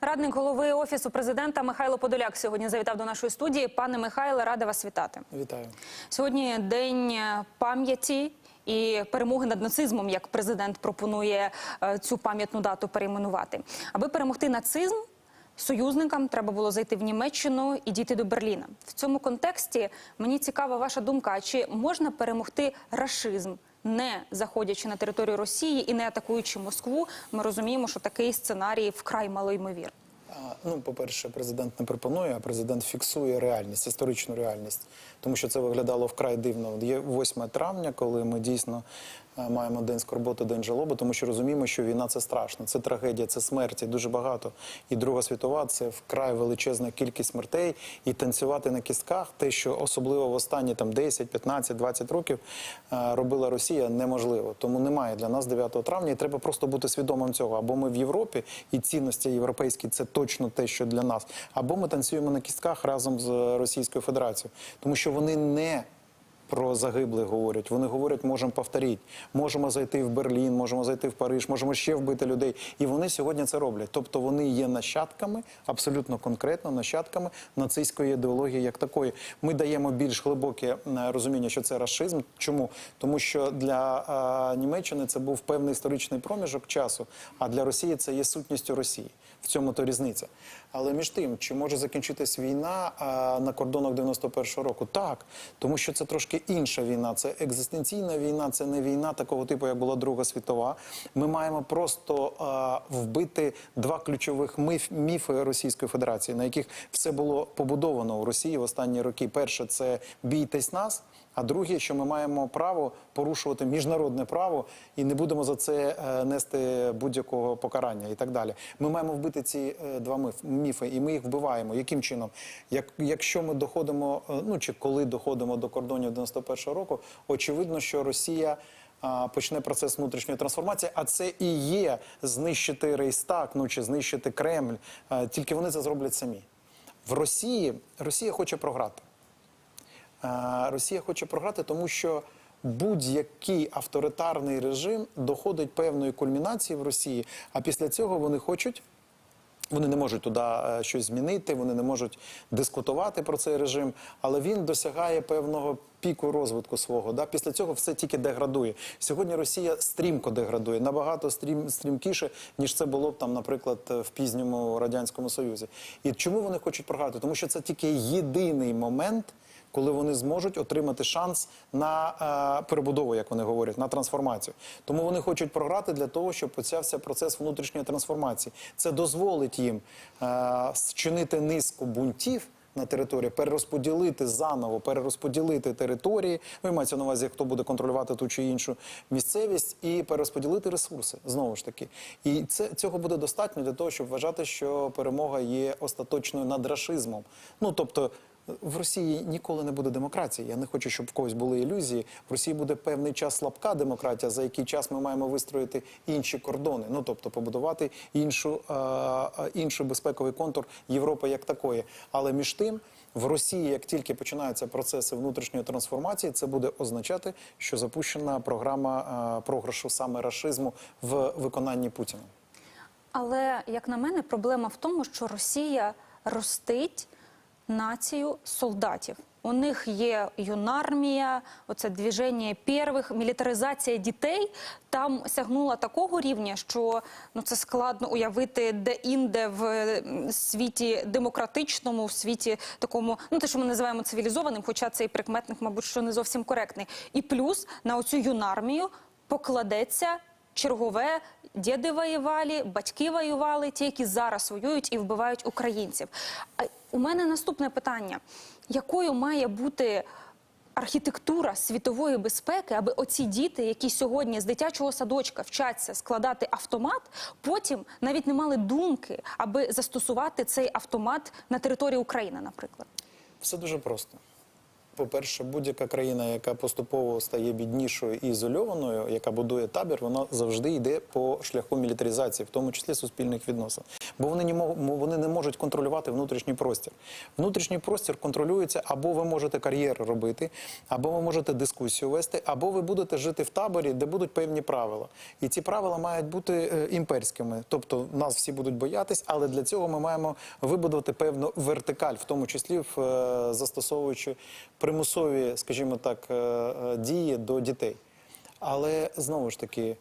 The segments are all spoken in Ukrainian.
Радник голови офісу президента Михайло Подоляк сьогодні завітав до нашої студії. Пане Михайле, рада вас вітати. Вітаю. Сьогодні день е, пам'яті і перемоги над нацизмом, як президент пропонує е, цю пам'ятну дату перейменувати. Аби перемогти нацизм. Союзникам треба було зайти в Німеччину і дійти до Берліна. В цьому контексті мені цікава ваша думка: чи можна перемогти рашизм, не заходячи на територію Росії і не атакуючи Москву? Ми розуміємо, що такий сценарій вкрай малоймовір. А, Ну, по-перше, президент не пропонує, а президент фіксує реальність, історичну реальність, тому що це виглядало вкрай дивно. Є 8 травня, коли ми дійсно маємо день скорботи, день жалоби, тому що розуміємо, що війна це страшно, це трагедія, це смерті, дуже багато. І Друга світова це вкрай величезна кількість смертей. І танцювати на кістках, те, що особливо в останні там 10, 15, 20 років е, робила Росія, неможливо. Тому немає для нас 9 травня, і треба просто бути свідомим цього. Або ми в Європі, і цінності європейські це точно те, що для нас, або ми танцюємо на кістках разом з Російською Федерацією, тому що вони не про загиблих говорять. Вони говорять, можемо повторити, можемо зайти в Берлін, можемо зайти в Париж, можемо ще вбити людей. І вони сьогодні це роблять. Тобто вони є нащадками, абсолютно конкретно нащадками нацистської ідеології, як такої. Ми даємо більш глибоке е, розуміння, що це расизм. Чому? Тому що для е, Німеччини це був певний історичний проміжок часу, а для Росії це є сутністю Росії. В цьому то різниця. Але між тим, чи може закінчитись війна на кордонах 91-го року? Так, тому що це трошки інша війна. Це екзистенційна війна, це не війна такого типу, як була Друга світова. Ми маємо просто вбити два ключових міф, міфи Російської Федерації, на яких все було побудовано у Росії в останні роки. Перше це бійтесь нас. А друге, що ми маємо право порушувати міжнародне право і не будемо за це е, нести будь-якого покарання і так далі. Ми маємо вбити ці е, два міф- міфи, і ми їх вбиваємо. Яким чином? Як, якщо ми доходимо, е, ну чи коли доходимо до кордонів 91-го року, очевидно, що Росія. Почне процес внутрішньої трансформації, а це і є знищити Рейстаг, ну чи знищити Кремль. Е, Тільки вони це зроблять самі. В Росії Росія хоче програти. Е, Росія хоче програти, тому що будь-який авторитарний режим доходить певної кульмінації в Росії, а після цього вони хочуть. Вони не можуть туди е, щось змінити, вони не можуть дискутувати про цей режим, але він досягає певного піку розвитку свого. Да? Після цього все тільки деградує. Сьогодні Росія стрімко деградує, набагато стрім, стрімкіше, ніж це було б там, наприклад, в пізньому радянському союзі. І чому вони хочуть програти? Тому що це тільки єдиний момент коли вони зможуть отримати шанс на е, перебудову, як вони говорять, на трансформацію. Тому вони хочуть програти для того, щоб почався процес внутрішньої трансформації. Це дозволить їм е, зчинити низку бунтів. На території перерозподілити заново, перерозподілити території. Ну, і мається на увазі, хто буде контролювати ту чи іншу місцевість, і перерозподілити ресурси знову ж таки. І це цього буде достатньо для того, щоб вважати, що перемога є остаточною над рашизмом. Ну тобто. В Росії ніколи не буде демократії. Я не хочу, щоб в когось були ілюзії. В Росії буде певний час слабка демократія, за який час ми маємо вистроїти інші кордони. Ну тобто побудувати іншу, е, е, інший безпековий контур Європи як такої. Але між тим, в Росії, як тільки починаються процеси внутрішньої трансформації, це буде означати, що запущена програма е, програшу саме рашизму в виконанні Путіна. Але як на мене, проблема в тому, що Росія ростить націю солдатів. У них є юнармія, оце движення перших, мілітаризація дітей там сягнула такого рівня, що ну це складно уявити де-інде в світі демократичному, в світі такому, ну те, що ми називаємо цивілізованим, хоча цей прикметник, мабуть, що не зовсім коректний. І плюс на оцю юнармію покладеться чергове діди воювали, батьки воювали, ті, які зараз воюють і вбивають українців. А у мене наступне питання: якою має бути архітектура світової безпеки, аби оці діти, які сьогодні з дитячого садочка вчаться складати автомат, потім навіть не мали думки, аби застосувати цей автомат на території України, наприклад? Все дуже просто. По-перше, будь-яка країна, яка поступово стає біднішою і ізольованою, яка будує табір, вона завжди йде по шляху мілітаризації, в тому числі суспільних відносин. Бо вони не вони не можуть контролювати внутрішній простір. Внутрішній простір контролюється або ви можете кар'єру робити, або ви можете дискусію вести, або ви будете жити в таборі, де будуть певні правила. І ці правила мають бути е, імперськими. Тобто нас всі будуть боятись, але для цього ми маємо вибудувати певну вертикаль, в тому числі в, е, застосовуючи примусові, скажімо так, е, е, дії до дітей. Але знову ж таки.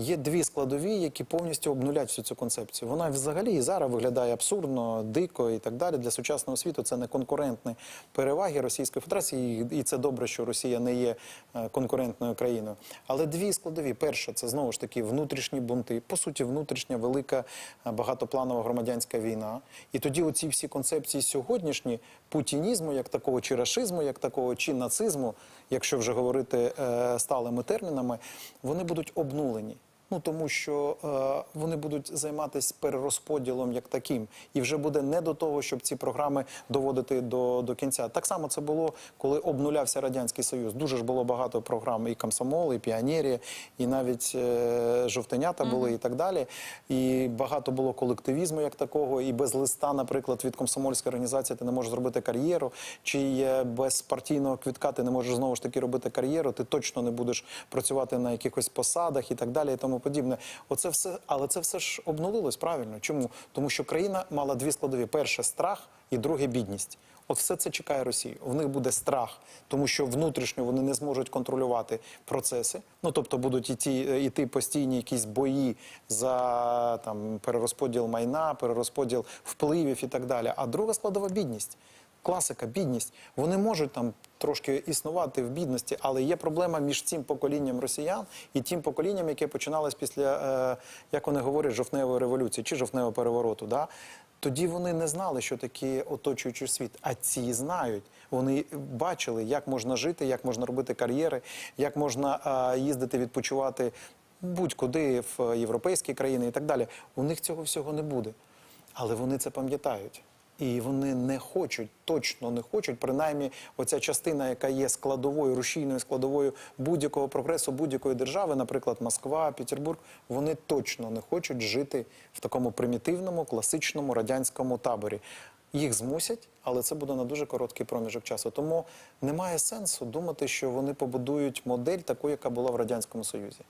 Є дві складові, які повністю обнулять всю цю концепцію. Вона взагалі і зараз виглядає абсурдно, дико і так далі. Для сучасного світу це не конкурентні переваги Російської Федерації, і це добре, що Росія не є е, конкурентною країною. Але дві складові: перша це знову ж таки внутрішні бунти, по суті, внутрішня велика е, багатопланова громадянська війна. І тоді оці всі концепції сьогоднішні путінізму, як такого, чи рашизму, як такого, чи нацизму, якщо вже говорити е, сталими термінами, вони будуть обнулені. Ну тому що е, вони будуть займатися перерозподілом як таким, і вже буде не до того, щоб ці програми доводити до, до кінця. Так само це було, коли обнулявся радянський союз. Дуже ж було багато програм, і комсомол, і піонерія, і навіть е, жовтенята були, і так далі. І багато було колективізму як такого. І без листа, наприклад, від комсомольської організації ти не можеш зробити кар'єру, чи без партійного квітка ти не можеш знову ж таки робити кар'єру. Ти точно не будеш працювати на якихось посадах і так далі, і тому подібне. Оце все, але це все ж обнулилось правильно. Чому? Тому що країна мала дві складові: перше страх і друге бідність. От все це чекає Росію. В них буде страх, тому що внутрішньо вони не зможуть контролювати процеси. Ну тобто будуть іти, іти постійні якісь бої за там перерозподіл майна, перерозподіл впливів і так далі. А друга складова бідність. Класика, бідність. Вони можуть там трошки існувати в бідності, але є проблема між цим поколінням росіян і тим поколінням, яке починалось після, е, як вони говорять, жовтневої революції чи жовтневого перевороту. Да? Тоді вони не знали, що таке оточуючий світ. А ці знають. Вони бачили, як можна жити, як можна робити кар'єри, як можна е, їздити відпочивати будь-куди в європейські країни і так далі. У них цього всього не буде. Але вони це пам'ятають. І вони не хочуть, точно не хочуть, принаймні, оця частина, яка є складовою, рушійною складовою будь-якого прогресу, будь-якої держави, наприклад, Москва, Петербург, вони точно не хочуть жити в такому примітивному, класичному радянському таборі. Їх змусять, але це буде на дуже короткий проміжок часу. Тому немає сенсу думати, що вони побудують модель таку, яка була в радянському союзі.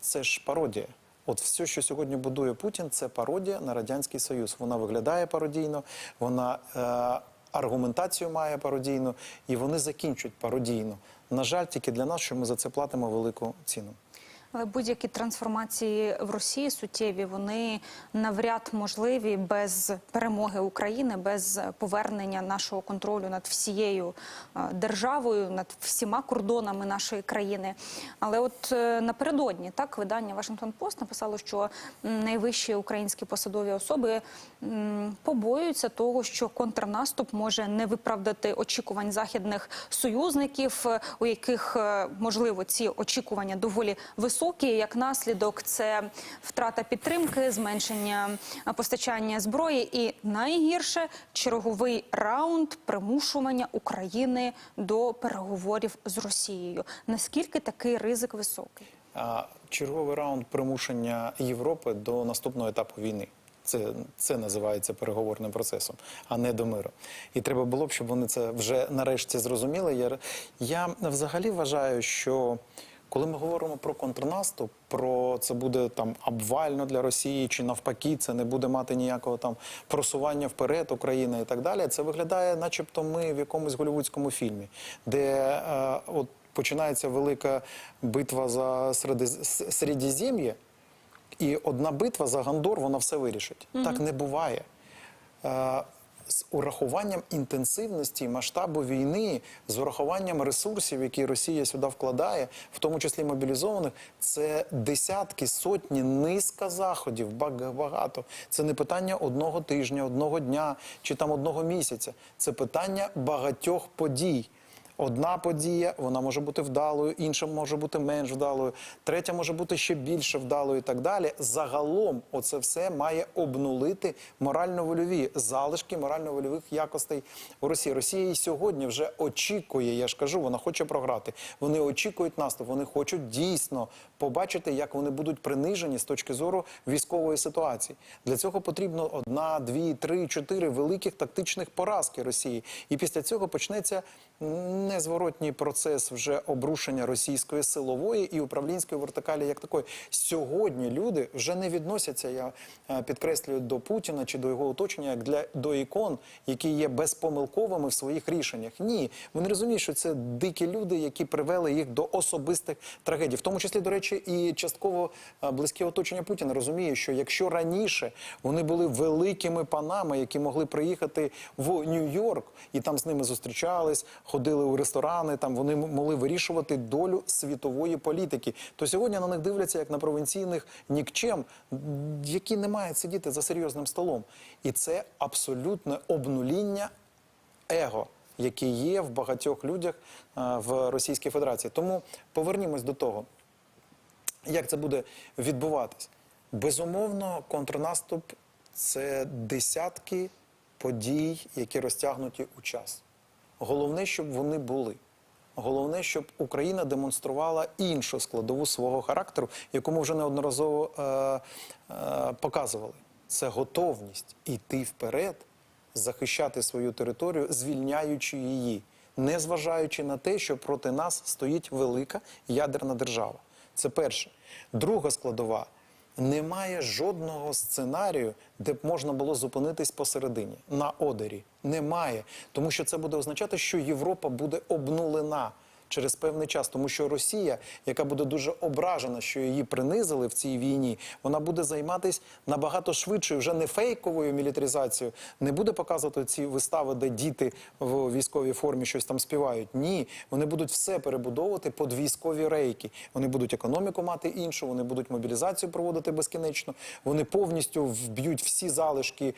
Це ж пародія. От все, що сьогодні будує Путін, це пародія на радянський союз. Вона виглядає пародійно, вона е, аргументацію має пародійну, і вони закінчують пародійно. На жаль, тільки для нас, що ми за це платимо велику ціну. Але будь-які трансформації в Росії суттєві вони навряд можливі без перемоги України, без повернення нашого контролю над всією е, державою, над всіма кордонами нашої країни. Але от е, напередодні так видання Вашингтон Пост написало, що найвищі українські посадові особи побоюються того, що контрнаступ може не виправдати очікувань західних союзників, е, у яких можливо ці очікування доволі високі. Як наслідок, це втрата підтримки, зменшення постачання зброї, і найгірше черговий раунд примушування України до переговорів з Росією. Наскільки такий ризик високий? Черговий раунд примушення Європи до наступного етапу війни. Це, це називається переговорним процесом, а не до миру. І треба було б, щоб вони це вже нарешті зрозуміли. Я, я взагалі вважаю, що коли ми говоримо про контрнаступ, про це буде там обвально для Росії, чи навпаки, це не буде мати ніякого там просування вперед України і так далі. Це виглядає, начебто, ми в якомусь голівудському фільмі, де е, от починається велика битва за Середзем'я, і одна битва за Гандор, вона все вирішить. Так не буває. Е, З урахуванням інтенсивності масштабу війни, з урахуванням ресурсів, які Росія сюди вкладає, в тому числі мобілізованих, це десятки, сотні, низка заходів, баг- багато. Це не питання одного тижня, одного дня чи там одного місяця. Це питання багатьох подій. Одна подія, вона може бути вдалою, інша може бути менш вдалою, третя може бути ще більше вдалою і так далі. Загалом, оце все має обнулити морально-вольові залишки морально-вольових якостей у Росії. Росія і сьогодні вже очікує, я ж кажу, вона хоче програти. Вони очікують наступ, вони хочуть дійсно побачити, як вони будуть принижені з точки зору військової ситуації. Для цього потрібно одна, дві, три, чотири великих тактичних поразки Росії. І після цього почнеться незворотній процес вже обрушення російської силової і управлінської вертикалі як такої. Сьогодні люди вже не відносяться, я е, підкреслюю, до Путіна чи до його оточення як для до ікон, які є безпомилковими в своїх рішеннях. Ні, вони розуміють, що це дикі люди, які привели їх до особистих трагедій, в тому числі, до речі, і частково е, близьке оточення Путіна розуміє, що якщо раніше вони були великими панами, які могли приїхати в Нью-Йорк і там з ними зустрічались, ходили у ресторани, там вони могли вирішувати долю світової політики. То сьогодні на них дивляться як на провінційних нікчем, які не мають сидіти за серйозним столом. І це абсолютне обнуління его, яке є в багатьох людях е, в Російській Федерації. Тому повернімось до того, як це буде відбуватись. Безумовно, контрнаступ це десятки подій, які розтягнуті у час. Головне, щоб вони були. Головне, щоб Україна демонструвала іншу складову свого характеру, яку ми вже неодноразово е, е, показували. Це готовність йти вперед, захищати свою територію, звільняючи її, не зважаючи на те, що проти нас стоїть велика ядерна держава. Це перше. Друга складова. Немає жодного сценарію, де б можна було зупинитись посередині на одері. Немає, тому що це буде означати, що Європа буде обнулена через певний час, тому що Росія, яка буде дуже ображена, що її принизили в цій війні, вона буде займатися набагато швидше, вже не фейковою мілітаризацією, не буде показувати ці вистави, де діти в військовій формі щось там співають. Ні, вони будуть все перебудовувати під військові рейки. Вони будуть економіку мати іншу, вони будуть мобілізацію проводити безкінечно. Вони повністю вб'ють всі залишки е,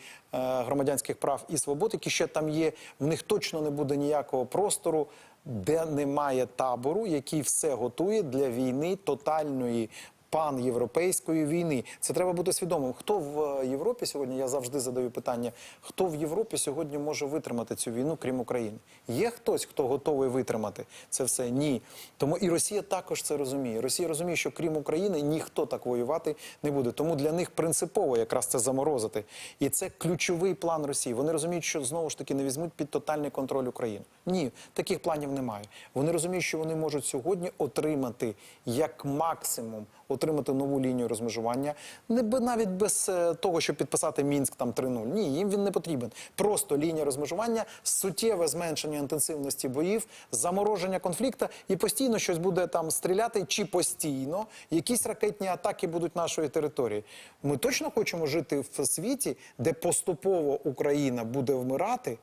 громадянських прав і свобод, які ще там є. В них точно не буде ніякого простору де немає табору, який все готує для війни тотальної. Панєвропейської війни це треба бути свідомим. Хто в е, Європі сьогодні? Я завжди задаю питання: хто в Європі сьогодні може витримати цю війну, крім України? Є хтось, хто готовий витримати це все? Ні. Тому і Росія також це розуміє. Росія розуміє, що крім України ніхто так воювати не буде. Тому для них принципово якраз це заморозити. І це ключовий план Росії. Вони розуміють, що знову ж таки не візьмуть під тотальний контроль Україну. Ні, таких планів немає. Вони розуміють, що вони можуть сьогодні отримати як максимум отримати нову лінію розмежування, не б- навіть без е, того, щоб підписати мінськ там 3.0. Ні, їм він не потрібен. Просто лінія розмежування, суттєве зменшення інтенсивності боїв, замороження конфлікту і постійно щось буде там стріляти, чи постійно якісь ракетні атаки будуть нашої території. Ми точно хочемо жити в світі, де поступово Україна буде вмирати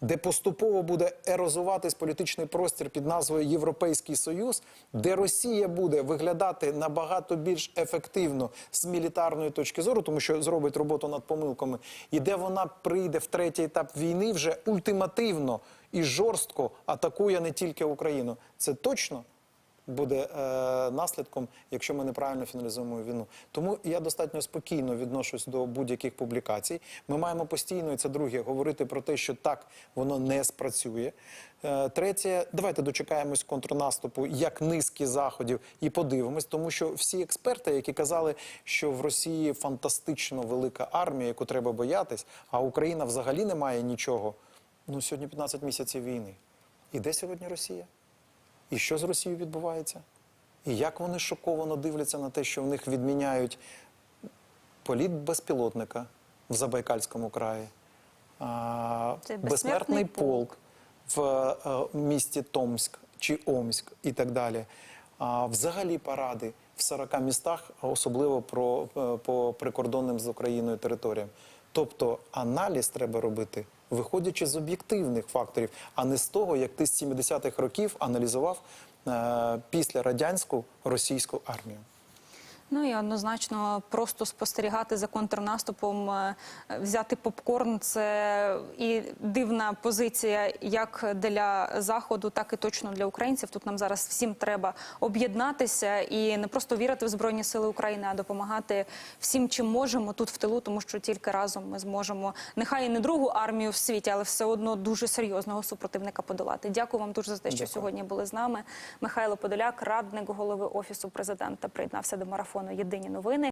де поступово буде ерозуватись політичний простір під назвою Європейський Союз, де Росія буде виглядати набагато більш ефективно з мілітарної точки зору, тому що зробить роботу над помилками, і де вона прийде в третій етап війни вже ультимативно і жорстко атакує не тільки Україну. Це точно буде е, наслідком, якщо ми неправильно фіналізуємо війну. Тому я достатньо спокійно відношусь до будь-яких публікацій. Ми маємо постійно, і це друге, говорити про те, що так воно не спрацює. Е, третє, давайте дочекаємось контрнаступу як низки заходів і подивимось, тому що всі експерти, які казали, що в Росії фантастично велика армія, яку треба боятись, а Україна взагалі не має нічого. Ну сьогодні 15 місяців війни. І де сьогодні Росія? І що з Росією відбувається? І як вони шоковано дивляться на те, що в них відміняють політ безпілотника в Забайкальському краї, а, безсмертний полк в е, місті Томськ чи Омськ і так далі. А, взагалі паради в 40 містах, особливо про, е, по прикордонним з Україною територіям. Тобто аналіз треба робити, виходячи з об'єктивних факторів, а не з того, як ти з 70-х років аналізував е, після радянську російську армію. Ну і однозначно просто спостерігати за контрнаступом, е, взяти попкорн це і дивна позиція як для заходу, так і точно для українців. Тут нам зараз всім треба об'єднатися і не просто вірити в збройні сили України, а допомагати всім, чим можемо тут в тилу, тому що тільки разом ми зможемо нехай і не другу армію в світі, але все одно дуже серйозного супротивника подолати. Дякую вам дуже за те, що Дякую. сьогодні були з нами. Михайло Подоляк, радник голови офісу президента, приєднався до марафону Єдині новини.